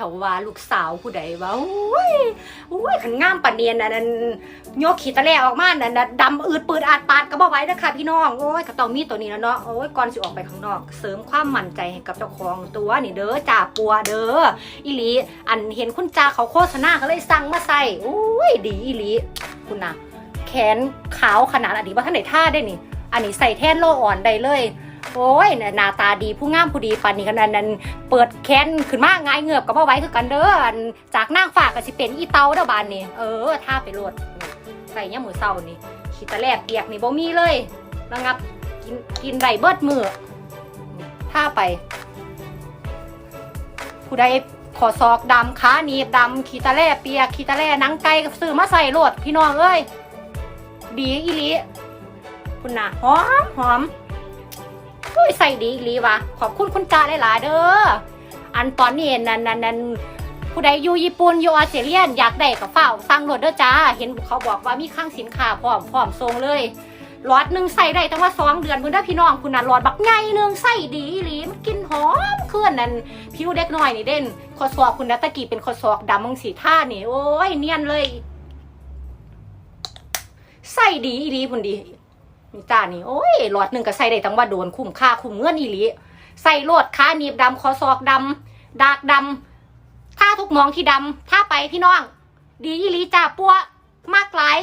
ถาว่าลูกสาวผู้ใดว่าโอ้ยโอ้ยขันงามปาเนียนนะนั่นโยกขีตะแลออกมานั่นนะดำอืดปืดอาดปาดก็บ่ไว้เด้อค่ะพี่น้องโอ้ยก็ต้องมีตัวนี้แล้วเนาะโอ้ยก่อนสิออกไปข้างนอก เสริมความมั่นใจให้กับเจ้าของตัวนี่เด้อจ่าปัวเด้ออีลีอันเห็นคุณจ่าเขาโฆษณาก็เลยสั่งมาใส่โอ้ยดีอีลีคุณนะแขนขาวขนาดอันนี้ว่าท่านไหนท่าได้นี่ อันนี้ใส่แท่นโลอ่อนได้เลย โอ้ยหน้าตาดีผู้งามผู้ดีปานนี้ขนาดนั้นเปิดแขนขึ้นมาง่ายเงือบกับว่าไว้คือกันเด้อจากนางฝากก็สิเป็นอีเตาเด้อบานนี่เออท่าไปโลดใส่เนี่ยามมือเศร้านี่ขีตะแลบเปียกนี่บ่มีเลยระงับกินกินไรเบิดมือท่าไป ผู้ใดขอซอกดำขาหนีบดำขีตะแล่เปียกขีตะแล่หนังไก่กับซื้อมาใส่โลดพี่น้องเอ้ยดีอีลีคุณน่ะหอมหอม ยใส่ดีอีหลีวะขอบคุณคุณจ่าหลายๆเด้ออันตอนนี้นั่นนั่นนั่นผู้ใดอยู่ญี่ปุ่นอยู่ออสเตรเลียอยากได้กับเฝ้าสั่งโหลดเด้อจ้า เห็นเขาบอกว่ามีข้างสินค้าพร้อมพร้อมส่งเลยหลอดหนึ่งใส่ได้ตั้งว่าสองเดือนเพิ่นได้อพี่น้องคุณน่ะหลอดบักใหญ่หนึ่งใส่ดีอีหลีมันกินหอมเคลื่อนนั่นผิวเด็กน้อยนี่เด่นคอศอกคุณนัตตะกี้เป็นคอศอกดำมังสีท่านี่โอ้ยเนียนเลย ใส่ดีอีหลีพุ่นดี นี่จ้านี่โอ้ยหลอดหนึ่งก็ใส่ได้ตั้งว่าโดนคุ้มค่าคุ้มเงื่อนอีหลีใส่โลดขาหนีบดำคอซอกดำดากดำท่าทุกมองที่ดำท่าไปพี่น้อง ดีอีหลีจ้าปัวมากหลาย